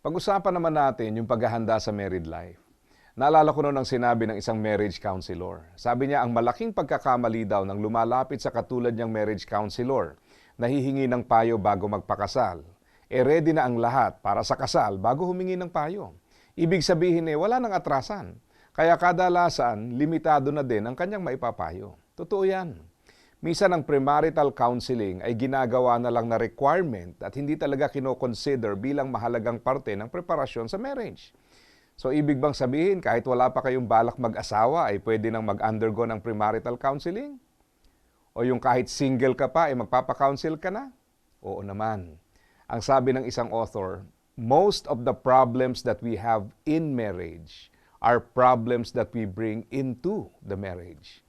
Pag-usapan naman natin yung paghahanda sa married life. Naalala ko noon ang sinabi ng isang marriage counselor. Sabi niya, ang malaking pagkakamali daw ng lumalapit sa katulad niyang marriage counselor, nahihingi ng payo bago magpakasal. E ready na ang lahat para sa kasal bago humingi ng payo. Ibig sabihin eh, wala nang atrasan. Kaya kadalasan, limitado na din ang kanyang maipapayo. Totoo yan. Minsan ang premarital counseling ay ginagawa na lang na requirement at hindi talaga kinoconsider bilang mahalagang parte ng preparasyon sa marriage. So ibig bang sabihin kahit wala pa kayong balak mag-asawa ay pwede nang mag-undergo ng premarital counseling? O yung kahit single ka pa ay magpapa-counsel ka na? Oo naman. Ang sabi ng isang author, most of the problems that we have in marriage are problems that we bring into the marriage.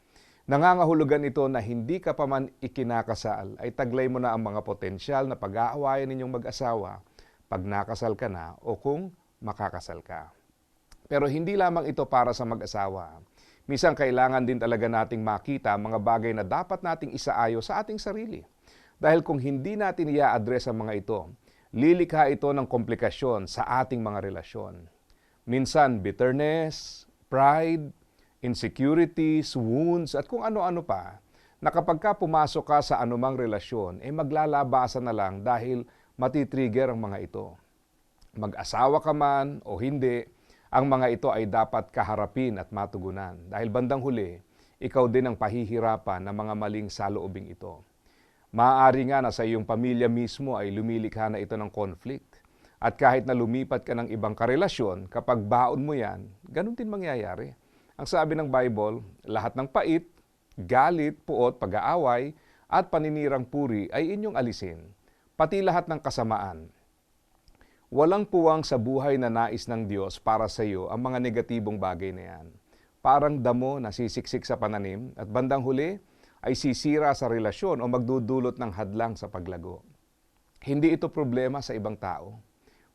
Nangangahulugan ito na hindi ka pa man ikinakasal ay taglay mo na ang mga potensyal na pag-aawayan ninyong mag-asawa pag nakasal ka na o kung makakasal ka. Pero hindi lamang ito para sa mag-asawa. Minsan kailangan din talaga nating makita ang mga bagay na dapat nating isaayo sa ating sarili. Dahil kung hindi natin i-address ang mga ito, lilikha ito ng komplikasyon sa ating mga relasyon. Minsan bitterness, pride, insecurities, wounds, at kung ano-ano pa, na kapag ka pumasok ka sa anumang relasyon, eh maglalabasan na lang dahil matitrigger ang mga ito. Mag-asawa ka man o hindi, ang mga ito ay dapat kaharapin at matugunan. Dahil bandang huli, ikaw din ang pahihirapan ng mga maling saloobing ito. Maaari nga na sa iyong pamilya mismo ay lumilikha na ito ng conflict. At kahit na lumipat ka ng ibang karelasyon, kapag baon mo yan, ganun din mangyayari. Ang sabi ng Bible, lahat ng pait, galit, puot, pag-aaway, at paninirang puri ay inyong alisin, pati lahat ng kasamaan. Walang puwang sa buhay na nais ng Diyos para sa iyo ang mga negatibong bagay na yan. Parang damo na sisiksik sa pananim at bandang huli ay sisira sa relasyon o magdudulot ng hadlang sa paglago. Hindi ito problema sa ibang tao.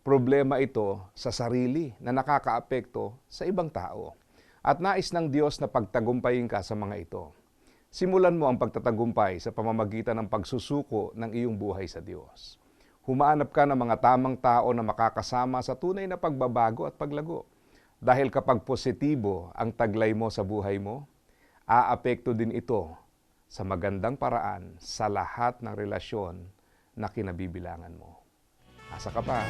Problema ito sa sarili na nakakaapekto sa ibang tao at nais ng Diyos na pagtagumpayin ka sa mga ito. Simulan mo ang pagtatagumpay sa pamamagitan ng pagsusuko ng iyong buhay sa Diyos. Humaanap ka ng mga tamang tao na makakasama sa tunay na pagbabago at paglago. Dahil kapag positibo ang taglay mo sa buhay mo, aapekto din ito sa magandang paraan sa lahat ng relasyon na kinabibilangan mo. Asa ka pa?